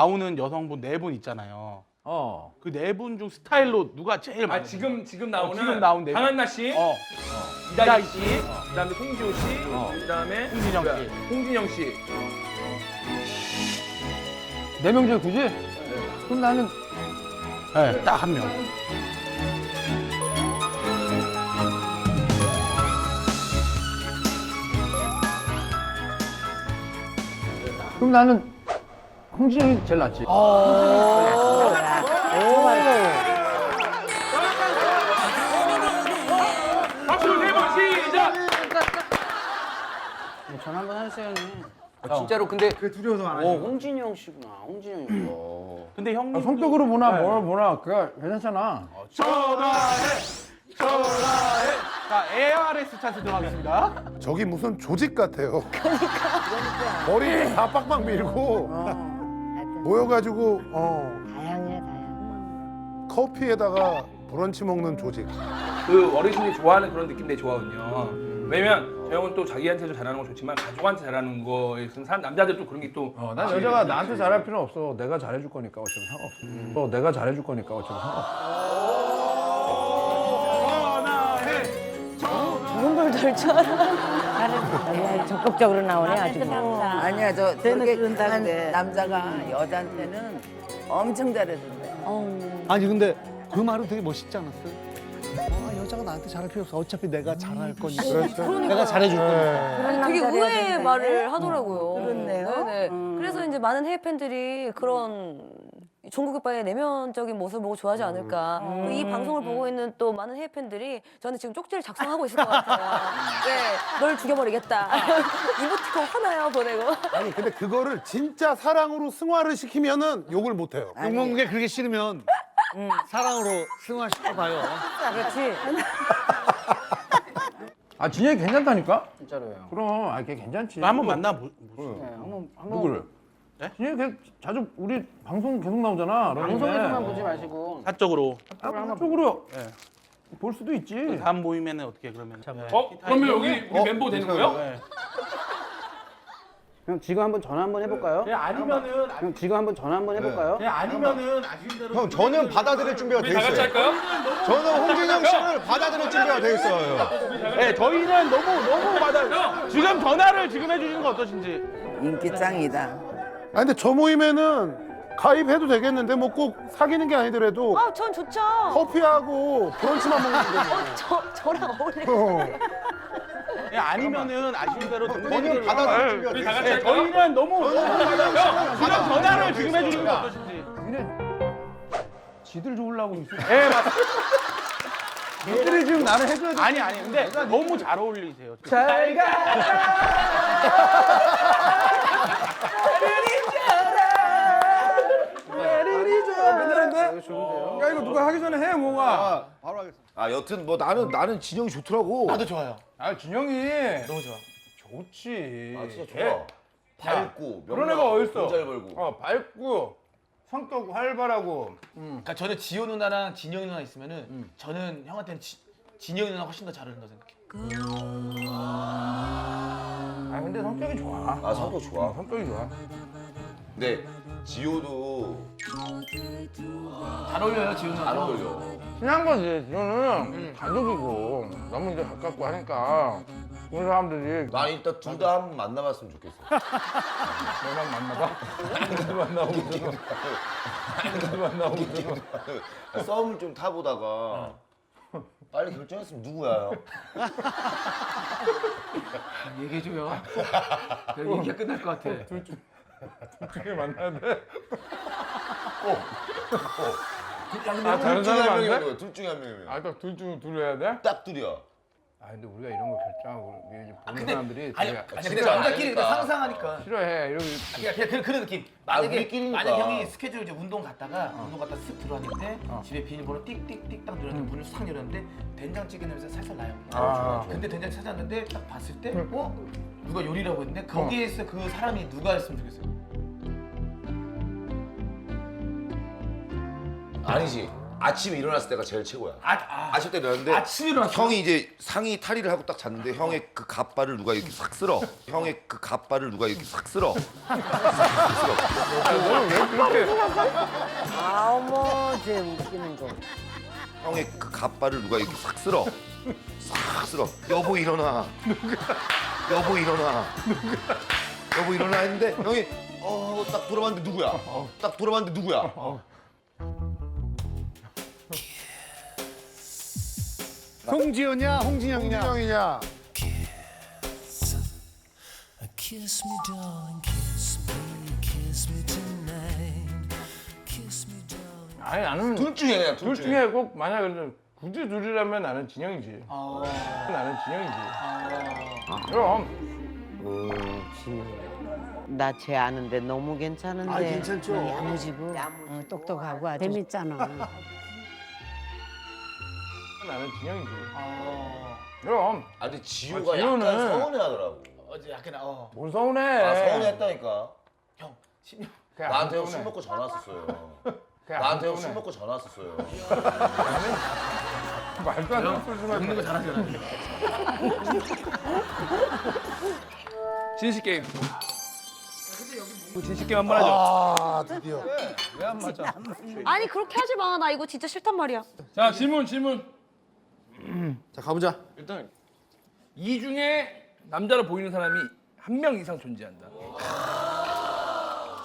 나오는 여성분 네 분 있잖아요. 어. 그 네 분 중 스타일로 누가 제일 아 많이 지금 지금 나오는 지금 나온 네 강한나 씨, 어, 이다희 씨, 그다음에 송지호 씨, 어. 그다음에 홍진영 씨. 홍진영 씨. 네 명 중에 굳이? 그럼 나는 네, 딱 한 명. 그럼 나는 홍진영이 제일 낫지. 박수 세번 시작. 전화 한번 하세요, 형님. 아, 진짜로 근데 그 두려워서 안어 홍진영 씨구나 홍진영이 근데 형님 아, 성격으로 보나 뭘 보나 그게 괜찮잖아. 전화해, 전화해. 자, ARS 찬스 들어가겠습니다. 저기 무슨 조직 같아요. 머리 다 빡빡 밀고 모여가지고 어, 다양해 다양. 커피에다가 브런치 먹는 조직. 그 어르신이 좋아하는 그런 느낌 되게 좋아하거든요. 왜냐면 저 형은 또 자기한테도 잘하는 건 좋지만 가족한테 잘하는 거에 있어서 사람 남자들 또 그런 게또 어, 난 여자가 나한테 잘할 필요 없어. 내가 잘해줄 거니까 어차피 상관없어. 또 내가 잘해줄 거니까 어차피 상관없어. 덜줄 알아. 적극적으로 나오네 아주. 아니야 저 저렇게 그런다는데. 강한 남자가 여자한테는 엄청 잘해준대. 아니 근데 그 말은 되게 멋있지 않았어요? 아, 여자가 나한테 잘할 필요 없어. 어차피 내가 잘할 거니까. 내가 잘해줄 거니까. 그런 되게 해야 말을. 하더라고요. 그렇네요. 네네. 음. 그래서 이제 많은 해외 팬들이 그런 종국 오빠의 내면적인 모습을 보고 좋아하지 않을까. 음. 그리고 이 방송을 보고 있는 또 많은 해외 팬들이 저는 지금 쪽지를 작성하고 있을 것 같아요. 네, 널 죽여버리겠다. 이모티콘 하나요 보내고. 아니 근데 그거를 진짜 사랑으로 승화를 시키면은 욕을 못 해요. 욕먹는 게 그렇게 싫으면 사랑으로 승화시켜봐요. 그렇지. 아 진영이 괜찮다니까? 진짜로요 그럼 아 걔 괜찮지. 한번 만나 보. 네, 한번 한번 누구를? 네? 진영이 걔 자주 우리 방송 계속 나오잖아. 방송에서만 보지 마시고 사적으로 쪽으로 네. 볼 수도 있지. 다음 모임에는 어떻게 그러면? 네. 어 그러면 여기 우리 멤버 되는 거예요? 네. 형 지금 한번 전화 한번 해볼까요? 그냥 아니면은 형 지금 한번 전화 한번 해볼까요? 그냥 아니면은 아쉬운 대로. 형 저는 받아들일 준비가 우리 다 같이 할까요? 저는 홍진영 씨를 받아들일 준비가 돼 있어요. 네, 저희는 너무 너무 받아. 지금 전화를 지금 해주시는 거 어떠신지. 인기 짱이다. 아 근데 저 모임에는 가입해도 되겠는데 뭐 꼭 사귀는 게 아니더라도 아, 전 좋죠. 커피하고 브런치만 먹는 게. 저, 저랑 어울리고. 어. 그냥 아니면은 아쉬운 대로 동생들. 우리 돼다 같이 네, 할까요? 저희는 너무 받아. 지금 전화를 지금 해주시는 거 어떠신지. 지들 좋으려고 있어. 네, 맞. 니들이 지금 나를 해줘야 돼. 아니 아니 근데 너무 잘 어울리세요. 잘 가. 야 이거 누가 하기 전에 해 뭐가. 아 여튼 뭐 나는 나는 진영이 좋더라고. 나도 좋아요. 아 진영이 너무 좋아. 좋지. 아 진짜 걔 좋아. 밝고 그런 애가 어딨어? 돈잘 벌고. 어 밝고 성격 활발하고. 그러니까 저는 지호 누나랑 진영이 누나 있으면은 저는 형한테는 지, 진영이 누나 훨씬 더 잘한다 생각해. 아 근데 성격이 좋아. 아 성격 좋아. 성격이 좋아. 근데 지호도 잘 어울려요 지호 누나. 잘 어울려. 친한 거지. 지호는 가족이고 너무 이제 가깝고 하니까 그런 사람들이 난 일단 둘 다 한번 만나봤으면 좋겠어. 너만 만나봐. 누구 만나고 누구 만나고. 썸을 좀 타보다가 빨리 결정했으면 누구야? 얘기해줘요. 얘기가 끝날 것 같아. 중에 만나야 돼. 아, 다른 둘 중에 사람 한 안 명이면? 둘 중에 한 명이면 아딱둘 중둘 해야 돼? 딱 둘이야. 아 근데 우리가 이런 거 결정하고 우리 이제 보는 사람들이 아니, 되게 아니 근데 진짜 남자끼리 아니까. 상상하니까. 싫어해. 이러고 그냥, 그냥 그런, 그런 느낌. 아, 만약에 우리끼리니까. 만약 형이 스케줄 이제 운동 갔다가 운동 갔다 쓱 들어왔는데 집에 비밀번호 띡띡띡 딱 누르는데 문을 싹 열었는데 된장찌개 냄새 살살 나요. 아, 근데 된장 찾았는데 딱 봤을 때 어? 누가 요리라고 했는데 거기에서 그 사람이 누가 했으면 좋겠어요. 아니지. 아침에 일어났을 때가 제일 최고야. 아, 아. 아침 때 일어났는데 아침에 일어났어? 형이 이제 상의 탈의를 하고 딱 잤는데 형의 그 갑발을 누가 이렇게 싹 쓸어. 형의 그 갑발을 누가 이렇게 싹 쓸어. 아, 어머, 쟤 웃기는 거. 형의 그 갑발을 누가 이렇게 싹 쓸어. 싹 쓸어. 여보 일어나. 여보 일어나. 여보 일어나 했는데 형이 어 딱 돌아봤는데 누구야? 딱 돌아봤는데 누구야? 송지현이야, 홍진영이냐? 형이냐? Kiss me, darling, kiss me, kiss me tonight. Kiss me, darling. 아니 나는 둘 중에 둘 중에 꼭 만약 에 굳이 둘이라면 나는 진영이지. 아. 나는 진영이지. 그럼 나 쟤 아는데 너무 괜찮은데. 아, 괜찮죠? 야무지고. 어, 똑똑하고 아주. 재밌잖아. 나는 진영이지. 그럼 아 근데 지효가 아, 약간 지효는- 서운해하더라고. 어제 약간 어. 뭔 서운해. 아 서운했다니까. 형 10년 그냥 나한테 형술 서운해. 먹고 전화 왔었어요. 나한테 안형 술. 먹고 전화 왔었어요. 말도 안 되는 소리 좀 하지 마. 잘하잖아. 진실 게임. 진실 게임 한번 하죠. 아 드디어. 왜 안 맞아? 아니 그렇게 하지 마. 나 이거 진짜 싫단 말이야. 자 질문 질문. 자 가보자. 일단 이 중에 남자로 보이는 사람이 한 명 이상 존재한다.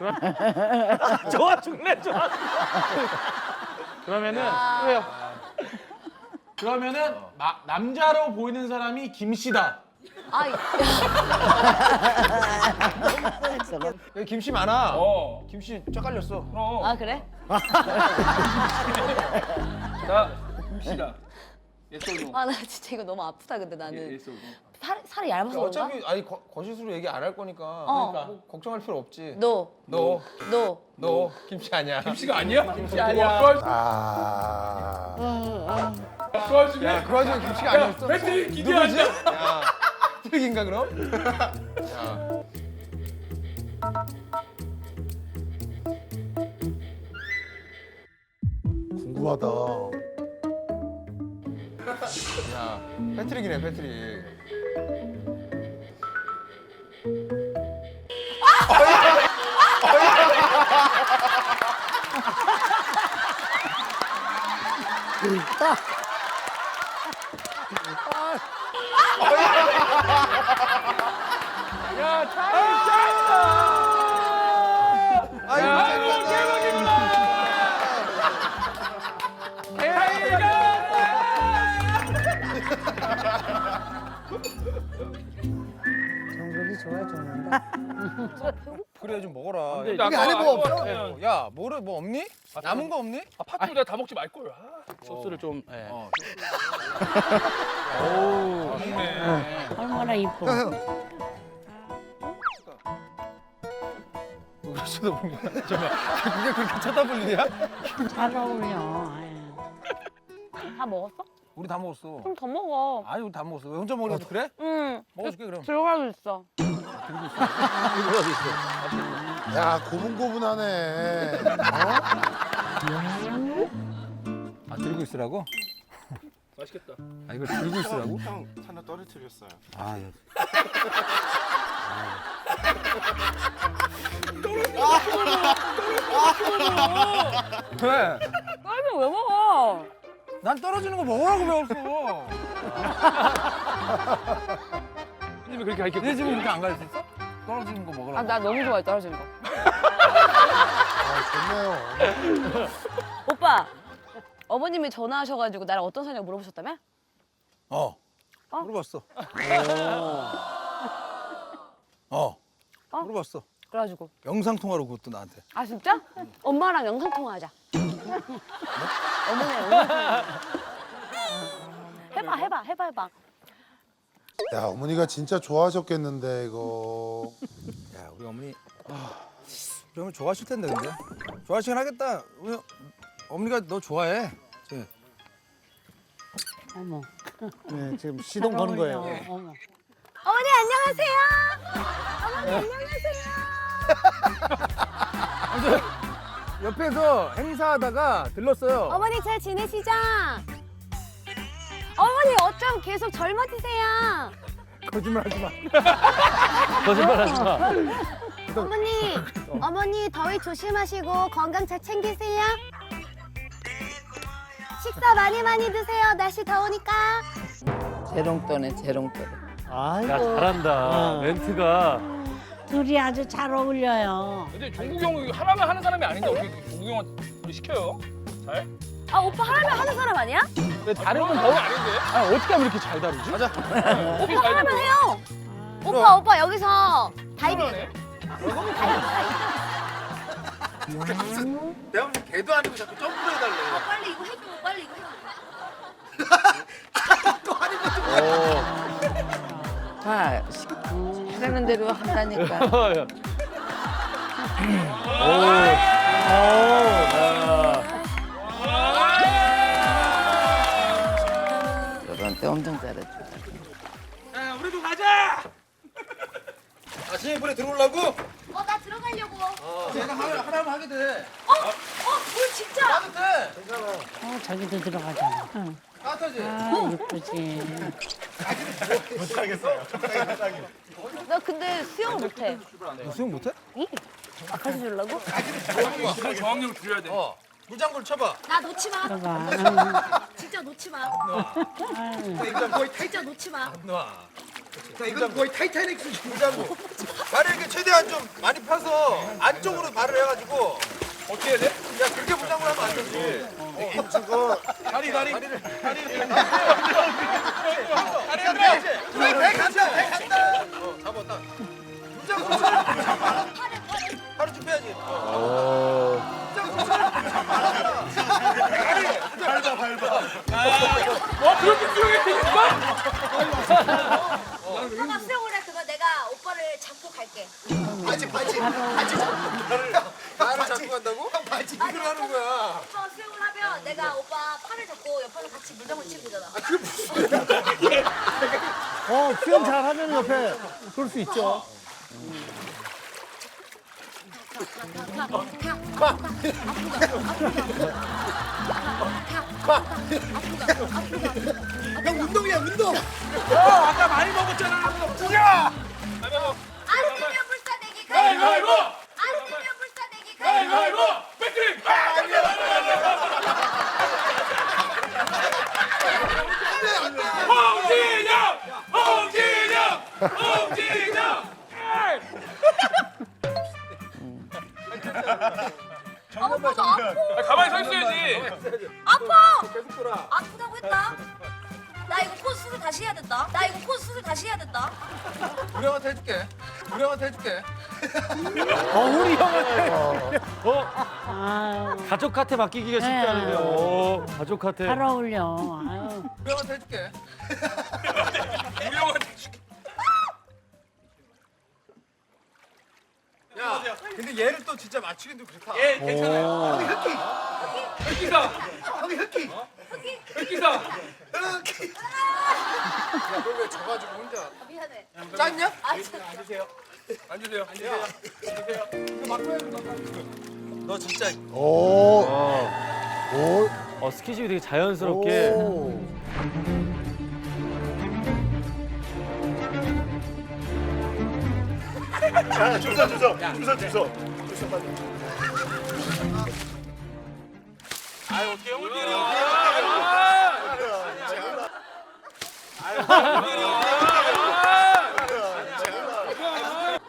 좋아 죽네 좋아. 그러면은 왜요? 그러면은 마- 남자로 보이는 사람이 김 씨다. 아이. 여기 김씨 많아. 어. 김씨 쫙 깔렸어. 그럼. 아 그래? 자 김씨다. 예스 오노. 아 나 진짜 이거 너무 아프다 근데 나는 예스 오노. 살 살이 얇아서 그런가? 어차피 아니 거, 거실수로 얘기 안 할 거니까 어. 그러니까 뭐 걱정할 필요 없지. 너, 너, 너. 너 김씨 아니야. 김씨가 아니야? 김씨 아니야. 아. 그 와중에 야, 그 와중에 김씨가 야, 아니었어? 배틀 기대한다. 야, 트릭인가 그럼? 궁금하다. 야, 패트릭이네 패트릭. 야 차이 짱다. 아이고 정국이 좋아 죽는다. 그래 좀 먹어라. 근데 여기 아까 안에 뭐 없어? 그냥- 야, 뭐를 뭐 없니? 남은 거 없니? 아, 파트 내가 다 먹지 말 걸. 아, 소스를 좀. 예. 얼마나 이뻐. 그렇지도 뭔가. 잠깐만. 그게 그렇게 쳐다볼 일이야? 잘 어울려. 아유. 다 먹었어? 우리 다 먹었어. 그럼 더 먹어. 아니 우리 다 먹었어. 왜 혼자 먹으려고 그래? 응. 먹어줄게 그럼. 들어가고 있어. 야 고분고분하네. 아 들고 있으라고? 맛있겠다. 아 이걸 들고 있으라고? 형 하나 떨어뜨렸어요. 아, 예. 왜? 빨리 왜 먹어? 난 떨어지는 거 먹으라고 배웠어. 님이 그렇게 가르쳐. 네 집은 그렇게 안 가르쳤어? 떨어지는 거 먹으라고. 아 나 너무 좋아해 떨어지는 거. 아 좋네요. 오빠. 어머님이 전화하셔가지고 나랑 어떤 사냐고 물어보셨다며? 어. 물어봤어. 어. 어? 물어봤어. 그래가지고 영상 통화로 그것도 나한테. 아 진짜? 엄마랑 영상 통화하자. 영상 통화. 해봐 해봐 해봐 해봐. 야 어머니가 진짜 좋아하셨겠는데 이거. 야 우리 어머니 우리 어머니 좋아하실 텐데 근데 좋아하시긴 하겠다. 우리 어머니가 너 좋아해. 쟤. 어머. 네 지금 시동 거는 거예요. 어머. 어머니 안녕하세요. 어머니 안녕하세요. 옆에서 행사하다가 들렀어요. 어머니 잘 지내시죠? 어머니 어쩜 계속 젊어지세요? 거짓말 하지 마. 거짓말 하지 마. 어머니, 어머니 더위 조심하시고 건강 잘 챙기세요. 식사 많이 많이 드세요. 날씨 더우니까. 재롱떠네 재롱떠. 아이고. 야 잘한다. 어. 멘트가. 둘이 아주 잘 어울려요. 근데 종국이 형 하나만 하는 사람이 아닌데 어떻게 종국이 형한테 시켜요? 잘? 아 오빠 하라면 하는 사람 아니야? 왜 다른 건더건 아닌데? 아니 어떻게 하면 이렇게 잘 다루지? 어떻게 오빠 잘 하라면 해요. 오빠 오빠 여기서 다이빙 해줘. 내가 무슨 개도 아니고 자꾸 점프를 해달래. 빨리 이거 해줘. 빨리 이거 해줘. 봐하 라는 대로 한다니까. 저런 때 엄청 잘했죠. 야, 우리도 가자! 아침에 불에 들어오려고? 어 나 들어가려고. 내가 하라, 하라면 하게 돼. 어? 어? 물 진짜? 어, 저기도 들어가잖아. 응. 따뜻하지? 아, 예쁘지. 나 근데 수영 못해. 너 수영 못해? 아 가르쳐 주려고? 그 저항력을 줄여야 돼. 어. 물장구를 쳐봐. 나 놓지 마. 들어가. 진짜 놓지 마. 이건 거의 타이, 진짜 놓지 마. 놔. 자, 이건 거의 타이타닉 수준 물장구. 발을 이렇게 최대한 좀 많이 펴서 안쪽으로 발을 해가지고 어떻게 해야 돼? 야 그렇게 물장구를 하면 안 되지. 어. 다리 다리 다리를 다리를 다리를 그래. 그래 배 간다 배 간다. 어 잡았다. 물장구 팔을 쭉 빼야지. 어. 물장구 밟아 밟아. 와, 그렇게 수영해 되겠어? 오빠가 수영을 해. 그거 내가 오빠를 잡고 갈게. 바지 바지 바지 잡고 나를 잡고 간다고? 바지 이걸 하는 거야. 오빠가 수영을 하면 내가 오빠 팔을 잡고 옆에서 같이 물장구 치고 되잖아. 어 수영 잘 하면 옆에 그럴 수 있죠. 형 운동이야 운동. 아까 많이 먹었잖아. 뭐야? 아, 가만히 서 있어야지. 아파. 계속 돌아. 아프다고 했다. 나 이거 코스 수술 다시 해야 된다. 나 이거 코스 수술 다시 해야 된다. 우리 형한테 해줄게. 우리 형한테 해줄게. 어 우리 형한테. 어 아, 가족한테 맡기기가 쉽지 네. 않은데. 어 가족한테. 잘 어울려. 아유. 우리 형한테 해줄게. 우리 형한테 근데 얘를 또 진짜 맞추기도 그렇다. 예, 괜찮아요. 형이 흑기. 흑기사! 형이 흑기. 흑기사! 흑기. 야, 너왜 져가지고 혼자. 미안해. 짰냐? 아 진짜. 앉으세요. 앉으세요. 너 진짜. 오. 오. 어 스킨십이 되게 자연스럽게. 오. 아유, 어떻게 형을 때려?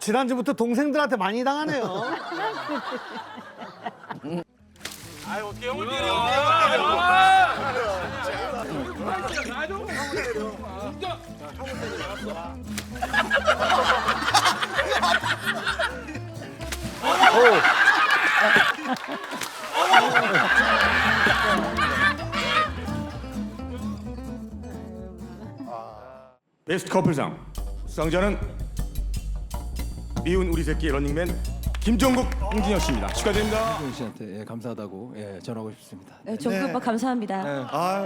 지난주부터 동생들한테 많이 당하네요. 아유, 어떻게 형을 때려? 진짜. 베스트 커플상 수상자는 미운 우리 새끼 런닝맨 김종국, 홍진혁 씨입니다. 축하드립니다. 씨한테 감사하다고 예, 전하고 싶습니다. 종국 오빠 감사합니다. 아,